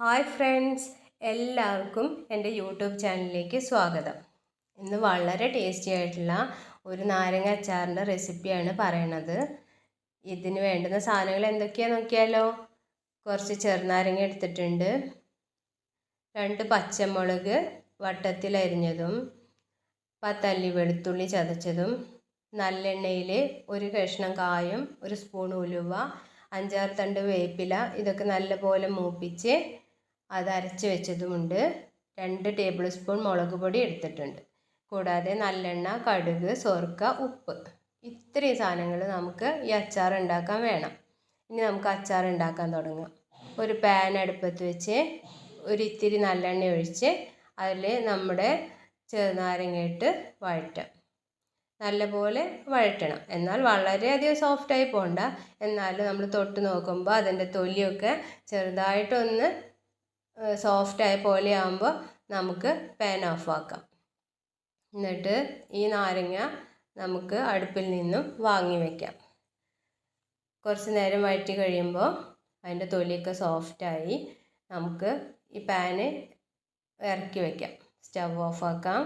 Hi friends എല്ലാവർക്കും എന്റെ YouTube ചാനലിലേക്ക് സ്വാഗതം. ഇന്ന് വളരെ ടേസ്റ്റി ആയിട്ടുള്ള ഒരു നാരങ്ങ അച്ചാറിന്റെ റെസിപ്പിയാണ് പറയണത്. ഇതിന് വേണ്ടുന്ന സാധനങ്ങൾ എന്തൊക്കെയാണെന്ന് നോക്കിയാലോ? കുറച്ച് ചെറുനാരങ്ങ എടുത്തിട്ടുണ്ട്. രണ്ട് പച്ചമുളക് വട്ടത്തിൽ അരിഞ്ഞതും പത്തല്ലി വെളുത്തുള്ളി ചതച്ചതും നല്ലെണ്ണയിൽ ഒരു കഷ്ണം കായും ഒരു സ്പൂൺ ഉലുവ അഞ്ചാറ് തണ്ട് വേപ്പില ഇതൊക്കെ നല്ലപോലെ മൂപ്പിച്ച് അത് അരച്ച് വെച്ചതുമുണ്ട് രണ്ട് ടേബിൾ സ്പൂൺ മുളക് പൊടി എടുത്തിട്ടുണ്ട്. കൂടാതെ നല്ലെണ്ണ കടുക് സോർക്ക ഉപ്പ്. ഇത്രയും സാധനങ്ങൾ നമുക്ക് ഈ അച്ചാർ ഉണ്ടാക്കാൻ വേണം. ഇനി നമുക്ക് അച്ചാർ ഉണ്ടാക്കാൻ തുടങ്ങാം. ഒരു പാൻ അടുപ്പത്ത് വെച്ച് ഒരു ഇത്തിരി നല്ലെണ്ണ ഒഴിച്ച് അതിൽ നമ്മുടെ ചെറുനാരങ്ങയിട്ട് വഴറ്റാം. നല്ലപോലെ വഴറ്റണം. എന്നാൽ വളരെയധികം സോഫ്റ്റായി പോകണ്ട എന്നാലും നമ്മൾ തൊട്ട് നോക്കുമ്പോൾ അതിന്റെ തൊലിയൊക്കെ ചെറുതായിട്ടൊന്ന് സോഫ്റ്റായ പോലെ ആകുമ്പോൾ നമുക്ക് പാൻ ഓഫ് ആക്കാം. എന്നിട്ട് ഈ നാരങ്ങ നമുക്ക് അടുപ്പിൽ നിന്നും വാങ്ങി വയ്ക്കാം കുറച്ച് നേരം വഴറ്റി കഴിയുമ്പോൾ അതിന്റെ തൊലിയൊക്കെ സോഫ്റ്റായി നമുക്ക് ഈ പാന് ഇറക്കി വയ്ക്കാം സ്റ്റവ് ഓഫ് ആക്കാം.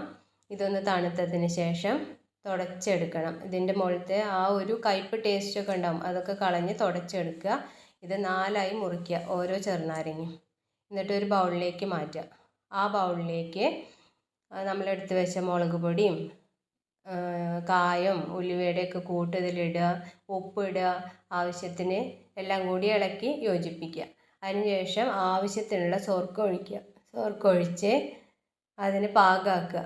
ഇതൊന്ന് തണുത്തതിന് ശേഷം തുടച്ചെടുക്കണം. ഇതിന്റെ മുകളിലത്തെ ആ ഒരു കയ്പ് ടേസ്റ്റൊക്കെ ഉണ്ടാവും. അതൊക്കെ കളഞ്ഞ് തുടച്ചെടുക്കുക. ഇത് നാലായി മുറിക്കുക. ഓരോ ചെറുനാരങ്ങയും. എന്നിട്ട് ഒരു ബൗളിലേക്ക് മാറ്റുക. ആ ബൗളിലേക്ക് നമ്മളെടുത്ത് വെച്ച മുളക് പൊടിയും കായം ഉലുവയുടെയൊക്കെ കൂട്ട് ഇതിലിടുക ഉപ്പിടുക ആവശ്യത്തിന് എല്ലാം കൂടി ഇളക്കി യോജിപ്പിക്കുക. അതിനുശേഷം ആവശ്യത്തിനുള്ള സോർക്ക് ഒഴിക്കുക. സോർക്ക് ഒഴിച്ച് അതിന് പാകാക്കുക.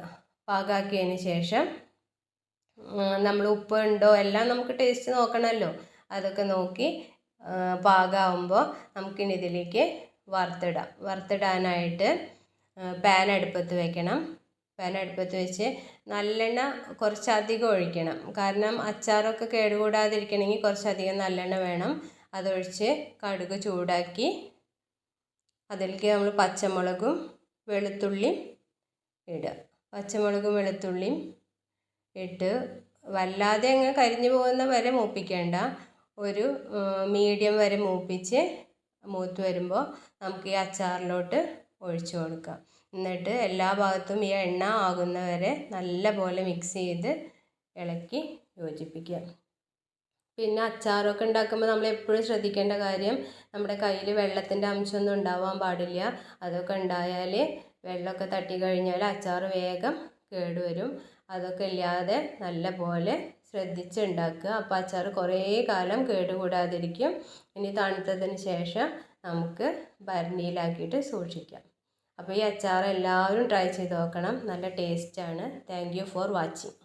പാകാക്കിയതിന് ശേഷം നമ്മൾ ഉപ്പ് ഉണ്ടോ എല്ലാം നമുക്ക് ടേസ്റ്റ് നോക്കണമല്ലോ. അതൊക്കെ നോക്കി പാകമാകുമ്പോൾ നമുക്കിനി ഇതിലേക്ക് വറുത്തിടാം. വറുത്തിടാനായിട്ട് പാൻ അടുപ്പത്ത് വെക്കണം. പാൻ അടുപ്പത്ത് വെച്ച് നല്ലെണ്ണ കുറച്ചധികം ഒഴിക്കണം. കാരണം അച്ചാറൊക്കെ കേടുകൂടാതിരിക്കണമെങ്കിൽ കുറച്ചധികം നല്ലെണ്ണ വേണം. അതൊഴിച്ച് കടുക് ചൂടാക്കി അതിലേക്ക് നമ്മൾ പച്ചമുളകും വെളുത്തുള്ളിയും ഇടുക. പച്ചമുളകും വെളുത്തുള്ളിയും ഇട്ട് വല്ലാതെ അങ്ങ് കരിഞ്ഞു പോകുന്ന വരെ മൂപ്പിക്കേണ്ട. ഒരു മീഡിയം വരെ മൂപ്പിച്ച് മൂത്ത് വരുമ്പോൾ നമുക്ക് ഈ അച്ചാറിലോട്ട് ഒഴിച്ചു കൊടുക്കാം. എന്നിട്ട് എല്ലാ ഭാഗത്തും ഈ എണ്ണ ആകുന്നവരെ നല്ല പോലെ മിക്സ് ചെയ്ത് ഇളക്കി യോജിപ്പിക്കുക. പിന്നെ അച്ചാറൊക്കെ ഉണ്ടാക്കുമ്പോൾ നമ്മൾ എപ്പോഴും ശ്രദ്ധിക്കേണ്ട കാര്യം നമ്മുടെ കയ്യിൽ വെള്ളത്തിന്റെ അംശമൊന്നും ഉണ്ടാവാൻ പാടില്ല. അതൊക്കെ ഉണ്ടായാൽ വെള്ളമൊക്കെ തട്ടി കഴിഞ്ഞാൽ അച്ചാർ വേഗം കേടുവരും. അതൊക്കെ ഇല്ലാതെ നല്ല പോലെ ശ്രദ്ധിച്ച് ഉണ്ടാക്കുക അപ്പോൾ അച്ചാർ കുറേ കാലം കേടുകൂടാതിരിക്കും. ഇനി തണുത്തതിന് ശേഷം നമുക്ക് ഭരണിയിലാക്കിയിട്ട് സൂക്ഷിക്കാം. അപ്പോൾ ഈ അച്ചാർ എല്ലാവരും ട്രൈ ചെയ്ത് നോക്കണം. നല്ല ടേസ്റ്റാണ്. Thank you for watching.